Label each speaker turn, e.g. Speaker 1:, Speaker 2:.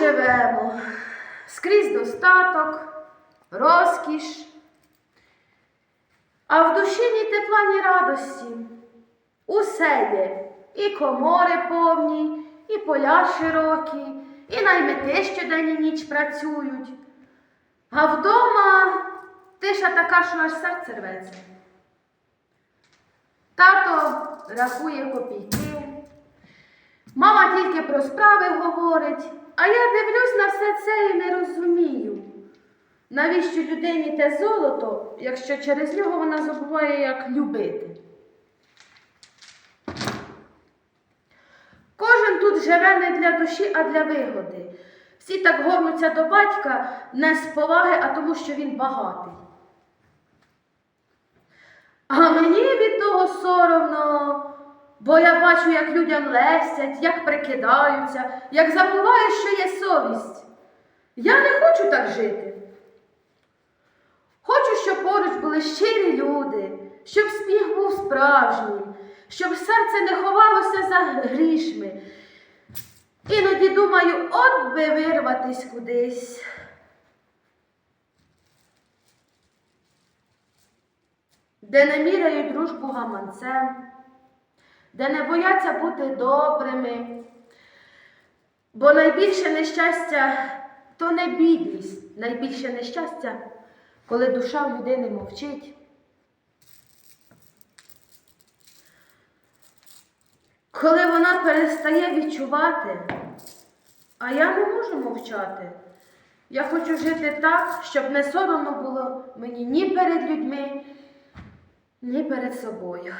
Speaker 1: живемо. Скрізь достаток, розкіш. А в душі ні тепла, ні радості. Усе є. І комори повні, і поля широкі, і наймити щодень і ніч працюють. А вдома тиша така, що аж серце рветься. Тато рахує копійки. Мама тільки про справи говорить, а я дивлюсь на все це і не розумію. Навіщо людині те золото, якщо через нього вона забуває, як любити? Кожен тут живе не для душі, а для вигоди. Всі так горнуться до батька не з поваги, а тому, що він багатий. А мені від того соромно, бо я бачу, як людям лестять, як прикидаються, як забувають, що є совість. Я не хочу так жити. Хочу, щоб поруч були щирі люди, щоб сміх був справжнім, щоб серце не ховалося за грішми. Іноді думаю, от би вирватись кудись. Де не міряють дружбу гаманцем, де не бояться бути добрими. Бо найбільше нещастя то не бідність, найбільше нещастя, коли душа в людини мовчить. Коли вона перестає відчувати, а я не можу мовчати. Я хочу жити так, щоб не соромно було мені ні перед людьми, ні перед собою.